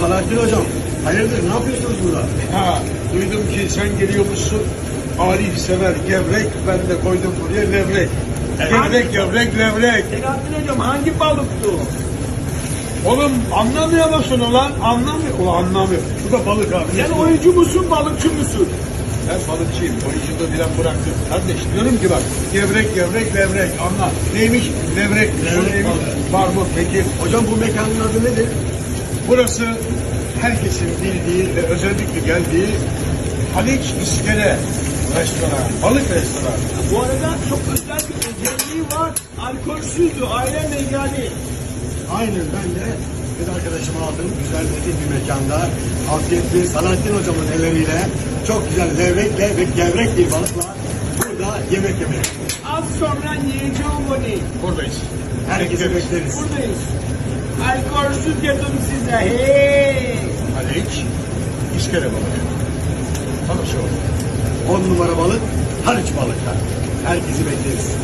Salahattin hocam. Hayırdır ne yapıyorsunuz burada? Ha, duydum ki sen geliyormuşsun. Arif sever gevrek, ben de koydum buraya levrek. Gevrek, gevrek, levrek. Selahattin hocam hangi balıktı o? Oğlum anlamıyor musun ulan? Anlamıyor. Ulan anlamıyor. Bu da balık abi. Sen oyuncu musun balıkçı mısın? Ben balıkçıyım. Oyunculuğu biraz bıraktım. Kardeş diyorum ki bak gevrek, gevrek, levrek. Anla. Neymiş? Levrek. Levrek Neymiş? Var mı? Peki. Hocam bu mekanın adı nedir? Burası herkesin bildiği ve özellikle geldiği Haliç İskele Restoran. Balık restoranı. Bu arada çok özel bir özelliği var. Alkolsüzdü, aile meygali. Aynen ben de bir arkadaşıma aldım. Güzel nezih bir mekanda. Afiyetli Salahattin hocamın elleriyle çok güzel levrekle ve gevrek bir balıkla burada yemek yemek. Az sonra yiyeceğim bunu. Buradayız. Herkese bekleriz. Buradayız. Alkolsüz dedim size. Hey! Haliç İskele balığı. Tanışalım. On numara balık, Haliç balıklar. Herkesi bekleriz.